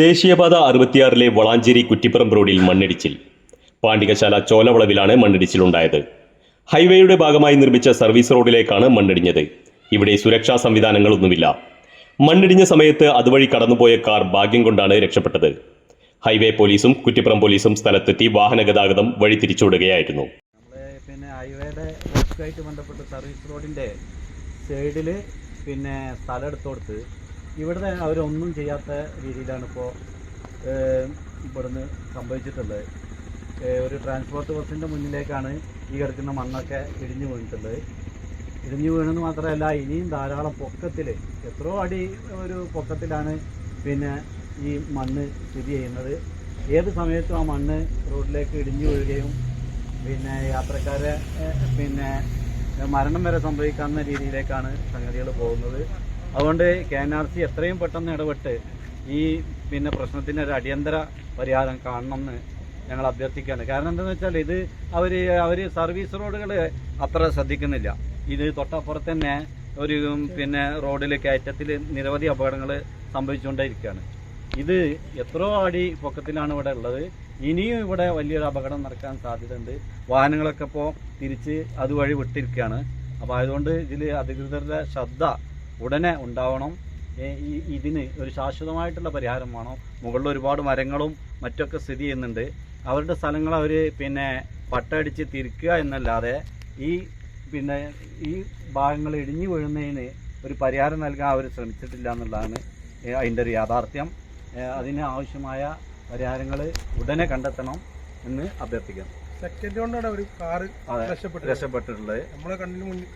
ദേശീയപാത അറുപത്തിയാറിലെ വളാഞ്ചേരി കുറ്റിപ്പുറം റോഡിൽ മണ്ണിടിച്ചിൽ. പാണ്ടികശാല ചോലവളവിലാണ് മണ്ണിടിച്ചിലുണ്ടായത്. ഹൈവേയുടെ ഭാഗമായി നിർമ്മിച്ച സർവീസ് റോഡിലേക്കാണ് മണ്ണിടിഞ്ഞത്. ഇവിടെ സുരക്ഷാ സംവിധാനങ്ങളൊന്നുമില്ല മണ്ണിടിഞ്ഞ സമയത്ത് അതുവഴി കടന്നുപോയ കാർ ഭാഗ്യം കൊണ്ടാണ് രക്ഷപ്പെട്ടത്. ഹൈവേ പോലീസും കുറ്റിപ്പുറം പോലീസും സ്ഥലത്തെത്തി വാഹന ഗതാഗതം വഴി തിരിച്ചുവിടുകയായിരുന്നു. പിന്നെ ഹൈവേയുടെ ബന്ധപ്പെട്ട് സർവീസ് റോഡിന്റെ സൈഡിൽ പിന്നെ സ്ഥലം എടുത്തു കൊടുത്ത് ഇവിടുത്തെ അവരൊന്നും ചെയ്യാത്ത രീതിയിലാണ് ഇപ്പോൾ ഇവിടുന്ന് സംഭവിച്ചിട്ടുള്ളത്. ഒരു ട്രാൻസ്പോർട്ട് ബസ്സിന്റെ മുന്നിലേക്കാണ് ഈ കിടക്കുന്ന മണ്ണൊക്കെ ഇടിഞ്ഞു വീണിട്ടുള്ളത്. ഇടിഞ്ഞു വീണെന്ന് മാത്രമല്ല ഇനിയും ധാരാളം പൊക്കത്തിൽ എത്രയോ അടി ഒരു പൊക്കത്തിലാണ് പിന്നെ ഈ മണ്ണ് സ്ഥിതി ചെയ്യുന്നത്. ഏത് സമയത്തും ആ മണ്ണ് റോഡിലേക്ക് ഇടിഞ്ഞു വീഴുകയും പിന്നെ യാത്രക്കാരെ പിന്നെ മരണം വരെ സംഭവിക്കാവുന്ന രീതിയിലേക്കാണ് സംഗതികൾ പോകുന്നത്. അതുകൊണ്ട് കെ എൻ ആർ സി എത്രയും പെട്ടെന്ന് ഇടപെട്ട് ഈ പിന്നെ പ്രശ്നത്തിന് ഒരു അടിയന്തര പരിഹാരം കാണണമെന്ന് ഞങ്ങൾ അഭ്യർത്ഥിക്കുകയാണ്. കാരണം എന്താണെന്ന് വെച്ചാൽ ഇത് അവർ അവർ സർവീസ് റോഡുകൾ അത്ര ശ്രദ്ധിക്കുന്നില്ല. ഇത് തൊട്ടപ്പുറത്ത് തന്നെ ഒരു പിന്നെ റോഡിൽ കയറ്റത്തിൽ നിരവധി അപകടങ്ങൾ സംഭവിച്ചുകൊണ്ടേയിരിക്കുകയാണ്. ഇത് എത്രയോ അടി പൊക്കത്തിലാണ് ഇവിടെ ഉള്ളത്. ഇനിയും ഇവിടെ വലിയൊരു അപകടം നടക്കാൻ സാധ്യതയുണ്ട്. വാഹനങ്ങളൊക്കെ ഇപ്പോൾ തിരിച്ച് അതുവഴി വിട്ടിരിക്കുകയാണ്. അപ്പോൾ അതുകൊണ്ട് ഇതിൽ അധികൃതരുടെ ശ്രദ്ധ ഉടനെ ഉണ്ടാവണം. ഈ ഇതിന് ഒരു ശാശ്വതമായിട്ടുള്ള പരിഹാരം വേണം. മുകളിൽ ഒരുപാട് മരങ്ങളും മറ്റൊക്കെ സ്ഥിതി ചെയ്യുന്നുണ്ട്. അവരുടെ സ്ഥലങ്ങൾ അവർ പിന്നെ പട്ടടിച്ച് തിരിക്കുക എന്നല്ലാതെ ഈ പിന്നെ ഈ ഭാഗങ്ങൾ ഇടിഞ്ഞു വീഴുന്നതിന് ഒരു പരിഹാരം നൽകാൻ അവർ ശ്രമിച്ചിട്ടില്ല എന്നുള്ളതാണ് അതിന്റെ ഒരു യാഥാർത്ഥ്യം. അതിന് ആവശ്യമായ പരിഹാരങ്ങൾ ഉടനെ കണ്ടെത്തണം എന്ന് അഭ്യർത്ഥിക്കുന്നു. സെക്കൻഡ് കൊണ്ടാണ് ഒരു കാറ് രക്ഷപ്പെട്ടിട്ടുള്ളത്. നമ്മളെ കണ്ണിന് മുന്നിൽ